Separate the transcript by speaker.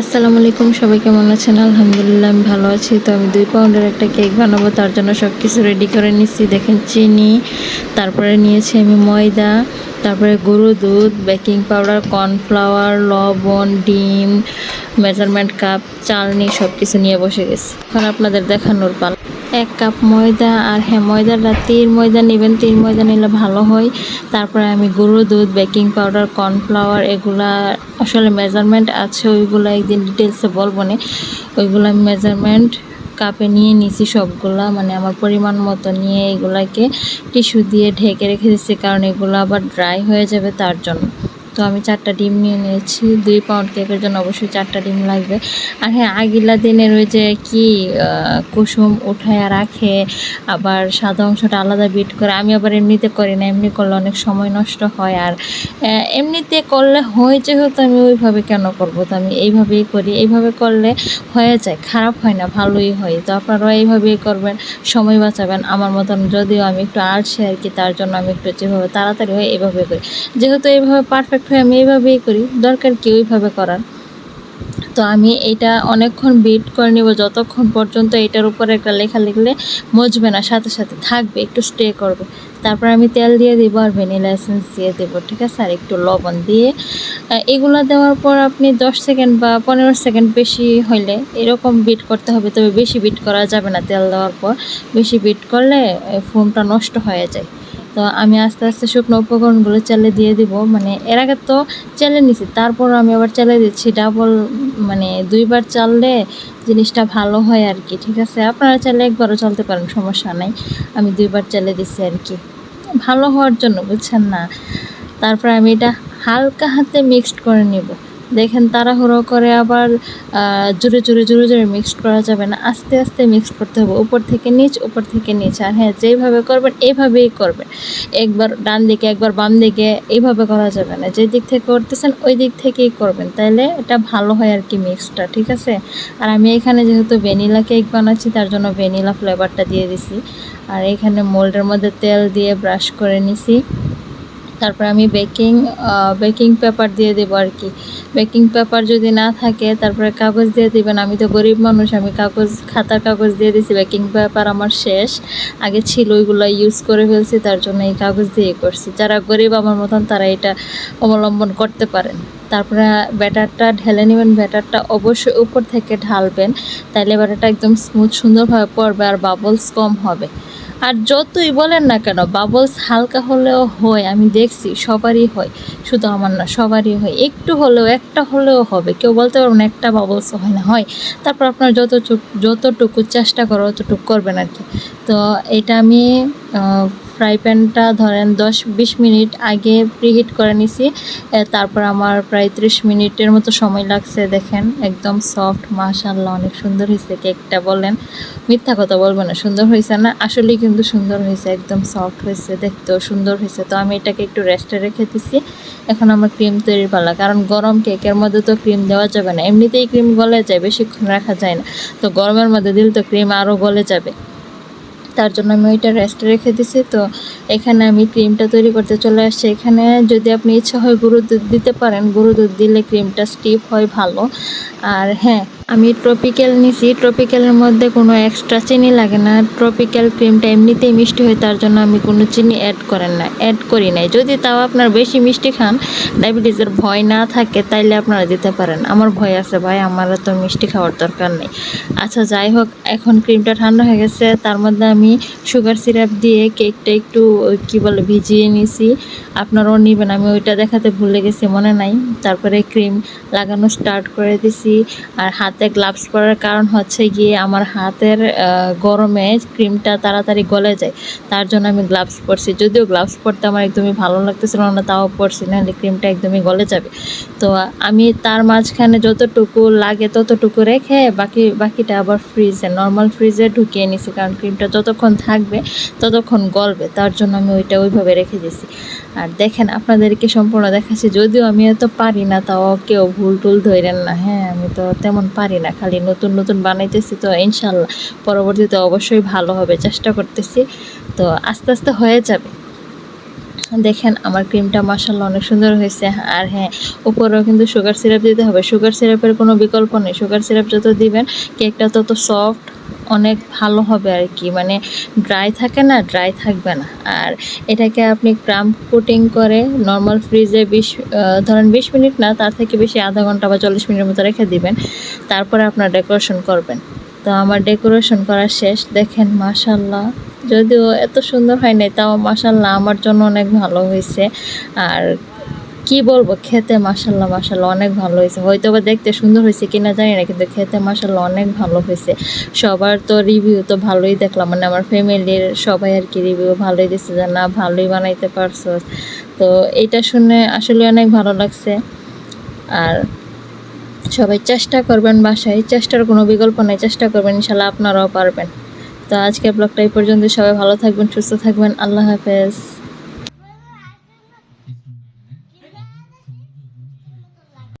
Speaker 1: আসসালামু আলাইকুম, সবাই কেমন আছেন? আলহামদুলিল্লাহ, আমি ভালো আছি। তো আমি দুই পাউন্ডের একটা কেক বানাবো, তার জন্য সব কিছু রেডি করে নিচ্ছি দেখেন, চিনি, তারপরে নিয়েছি আমি ময়দা, তারপরে গরু দুধ বেকিং পাউডার কর্নফ্লাওয়ার লবণ, ডিম মেজারমেন্ট কাপ চালনি সব কিছু নিয়ে বসে গেছি। এখন আপনাদের দেখানোর পালা। এক কাপ ময়দা আর হ্যাঁ ময়দাটা তীর ময়দা নেবেন তীর ময়দা নিলে ভালো হয়। তারপরে আমি গরু দুধ বেকিং পাউডার কর্নফ্লাওয়ার এগুলা আসলে মেজারমেন্ট আছে, ওইগুলো একদিন ডিটেলসে বলব না। ওইগুলো আমি মেজারমেন্ট কাপে নিয়ে নিছি সবগুলা মানে আমার পরিমাণ মতো নিয়ে এগুলাকে টিস্যু দিয়ে ঢেকে রেখে দিচ্ছি কারণ এগুলো আবার ড্রাই হয়ে যাবে তার জন্য। তো আমি চারটা ডিম নিয়ে নিয়েছি। দুই পাউন্ড কেকের জন্য অবশ্যই চারটা ডিম লাগবে। আর হ্যাঁ আগিলা দিনের ওই যে কি কুসুম উঠায় রাখে, আবার সাদা অংশটা আলাদা বিট করে, আমি আবার এমনিতে করি না, এমনি করলে অনেক সময় নষ্ট হয়। আর এমনিতে করলে হয় যেহেতু আমি ওইভাবে কেন করব? তো আমি এইভাবেই করি। এইভাবে করলে হয়ে যায়, খারাপ হয় না, ভালোই হয়। তো আপনারাও এইভাবেই করবেন, সময় বাঁচাবেন। আমার মতন যদিও আমি একটু আলসে আর কি, তার জন্য আমি একটু যেভাবে তাড়াতাড়ি হয়, এইভাবে করি। যেহেতু এইভাবে পারফেক্ট হয় আমি এইভাবেই করি, দরকার কি ওইভাবে করার? তো আমি এটা অনেকক্ষণ বিট করে নেব, যতক্ষণ পর্যন্ত এটার উপরে একটা লেখা লিখলে মজবে না, সাথে সাথে থাকবে, একটু স্টে করবে। তারপর আমি তেল দিয়ে দেবো আর ভ্যানিলা এসেন্স দিয়ে দেবো, ঠিক আছে? আর একটু লবণ দিয়ে। এগুলো দেওয়ার পর আপনি দশ সেকেন্ড বা পনেরো সেকেন্ড বেশি হইলে এরকম বিট করতে হবে, তবে বেশি বিট করা যাবে না তেল দেওয়ার পর। বেশি বিট করলে ফোমটা নষ্ট হয়ে যায়। তো আমি আস্তে আস্তে শুকনো উপকরণগুলো চালে দিয়ে দিব। মানে এর আগে তো চালে নিছি, তারপর আমি আবার চালে দিচ্ছি ডাবল মানে দুইবার চাললে জিনিসটা ভালো হয় আর কি ঠিক আছে? আপনারা চাইলে একবারও চলতে পারেন, সমস্যা নাই। আমি দুইবার চালে দিচ্ছি আর কি ভালো হওয়ার জন্য, বুঝছেন না? তারপর আমি এটা হালকা হাতে মিক্সড করে নিব। দেখেন তাড়াহুড়ো করে আবার জোরে জোরে জোরে জোরে মিক্সড করা যাবে না। আস্তে আস্তে মিক্স করতে হবে। উপর থেকে নিচ, উপর থেকে নিচ। আর হ্যাঁ যেইভাবে করবেন, এইভাবেই করবেন। একবার ডান দিকে, একবার বাম দিকে, এইভাবে করা যাবে না। যে দিক থেকে করতেছেন ওই দিক থেকেই করবেন। তাইলে এটা ভালো হয় আর কি মিক্সটা ঠিক আছে? আর আমি এখানে যেহেতু ভ্যানিলা কেক বানাচ্ছি, তার জন্য ভ্যানিলা ফ্লেভারটা দিয়ে দিছি। আর এখানে মোল্ডের মধ্যে তেল দিয়ে ব্রাশ করে নিছি। তারপর আমি বেকিং বেকিং পেপার দিয়ে দেবো আর কি। বেকিং পেপার যদি না থাকে, তারপরে কাগজ দিয়ে দিবেন। আমি তো গরিব মানুষ, আমি কাগজ, খাতার কাগজ দিয়ে দিছি বেকিং পেপার আমার শেষ। আগে ছিল ওইগুলো ইউজ করে ফেলছি, তার জন্য এই কাগজ দিয়ে করছি। যারা গরিব আমার মতন, তারা এটা অবলম্বন করতে পারেন। তারপরে ব্যাটারটা ঢেলে নেবেন। ব্যাটারটা অবশ্যই উপর থেকে ঢালবেন। তাইলে ব্যাটারটা একদম স্মুথ সুন্দরভাবে পড়বে আর বাবলস কম হবে। আর যতই বলেন না কেন বাবলস হালকা হলেও হয়, আমি দেখছি সবারই হয়। শুধু আমার না, সবারই হয়। একটু হলেও, একটা হলেও হবে। কেউ বলতে পারবেন একটা বাবলস হয় না, হয়। তারপর আপনার যত যতটুকু চেষ্টা করো, অতটুকু করবেন আর কি। তো এটা আমি ফ্রাই প্যানটা ধরেন দশ বিশ মিনিট আগে প্রিহিট করে নিছি। তারপর আমার প্রায় ত্রিশ মিনিটের মতো সময় লাগছে, দেখেন, একদম সফট মাশাল্লাহ অনেক সুন্দর হয়েছে কেকটা, বলেন। মিথ্যা কথা বলব না, সুন্দর হয়েছে না, আসলেই কিন্তু সুন্দর হয়েছে, একদম সফট হয়েছে, দেখতেও সুন্দর হয়েছে। তো আমি এটাকে একটু রেস্টে রেখে দিছি, এখন আমার ক্রিম তৈরির পালা, কারণ গরম কেকের মধ্যে তো ক্রিম দেওয়া যাবে না, এমনিতেই ক্রিম গলে যায়, বেশিক্ষণ রাখা যায় না। তো গরমের মধ্যে দিলে তো ক্রিম আরও গলে যাবে। তার জন্য আমি ওইটা রেস্টে রেখে দিছি। তো এখানে আমি ক্রিমটা তৈরি করতে চলে আসছি। এখানে যদি আপনি ইচ্ছা হয় গরু দুধ দিতে পারেন। গরু দুধ দিলে ক্রিমটা স্টিফ হয় ভালো। আর হ্যাঁ আমি ট্রপিক্যাল নিছি। ট্রপিক্যালের মধ্যে কোনো এক্সট্রা চিনি লাগে না। ট্রপিক্যাল ক্রিমটা এমনিতেই মিষ্টি হয়, তার জন্য আমি কোনো চিনি অ্যাড করেন না। অ্যাড করি নাই। যদি তাও আপনার বেশি মিষ্টি খান ডায়াবেটিসের ভয় না থাকে, তাইলে আপনারা দিতে পারেন। আমার ভয় আছে ভাই, আমার তো মিষ্টি খাওয়ার দরকার নেই। আচ্ছা যাই হোক, এখন ক্রিমটা ঠান্ডা হয়ে গেছে। তার মধ্যে আমি সুগার সিরাপ দিয়ে কেকটা একটু কি বলে, ভিজিয়ে নিছি। আপনারাও নেবেন, আমি ওইটা দেখাতে ভুলে গেছি, মনে নাই। তারপরে ক্রিম লাগানো স্টার্ট করে দিছি। আর হাতে গ্লাভস পরার কারণ হচ্ছে গিয়ে আমার হাতের গরমে ক্রিমটা তাড়াতাড়ি গলে যায়। তার জন্য আমি গ্লাভস পরছি। যদিও গ্লাভস পরতে আমার একদমই ভালো লাগতেছিল না, তাও পরছি, নাহলে ক্রিমটা একদমই গলে যাবে। তো আমি তার মাঝখানে যতটুকু লাগে ততটুকু রেখে বাকি, বাকিটা আবার ফ্রিজে নর্মাল ফ্রিজে ঢুকিয়ে নিছি। কারণ ক্রিমটা যতক্ষণ থাকবে ততক্ষণ গলবে, তার জন্য আমি ওইটা ওইভাবে রেখে দিছি আর দেখেন, আপনাদেরকে সম্পূর্ণ দেখাচ্ছি। যদিও আমি এত পারি না, তাও কেউ ভুল টুল ধরেন না। হ্যাঁ আমি তো তেমন পারি না, খালি নতুন নতুন বানাইতেছি। তো ইনশাল্লাহ পরবর্তীতে অবশ্যই ভালো হবে, চেষ্টা করতেছি। তো আস্তে আস্তে হয়ে যাবে। দেখেন, আমার ক্রিমটা মাসাল্লাহ অনেক সুন্দর হয়েছে। আর হ্যাঁ উপরেও কিন্তু সুগার সিরাপ দিতে হবে। সুগার সিরাপের কোনো বিকল্প নেই। সুগার সিরাপ যত দিবেন কেকটা তত সফট অনেক ভালো হবে আর কি। মানে ড্রাই থাকে না ড্রাই থাকবে না। আর এটাকে আপনি ক্রাম কোটিং করে নর্মাল ফ্রিজে বিশ ধরেন বিশ মিনিট না, তার থেকে বেশি আধা ঘণ্টা বা চল্লিশ মিনিটের মতো রেখে দিবেন। তারপরে আপনার ডেকোরেশন করবেন। তো আমার ডেকোরেশন করা শেষ। দেখেন মাশাল্লাহ যদিও এত সুন্দর হয় নাই, তাও মাশাল্লাহ আমার জন্য অনেক ভালো হয়েছে। আর কি বলব, খেতে মাশাল্লাহ মাশাল্লাহ অনেক ভালো হয়েছে। হয়তো বা দেখতে সুন্দর হয়েছে কিনা জানি না, কিন্তু খেতে মাশাল্লাহ অনেক ভালো হয়েছে। সবার তো রিভিউ তো ভালোই দেখলাম মানে আমার ফ্যামিলির সবাই আর কি রিভিউ ভালোই দিচ্ছে যে, না, ভালোই বানাইতে পারছ। তো এটা শুনে আসলে অনেক ভালো লাগছে। আর সবাই চেষ্টা করবেন বাসায়, চেষ্টার কোনো বিকল্প নেই, চেষ্টা করবেন ইনশাল্লাহ আপনারাও পারবেন। তো আজকে ব্লগটা এই পর্যন্ত, সবাই ভালো থাকবেন, সুস্থ থাকবেন, আল্লাহ হাফেজ।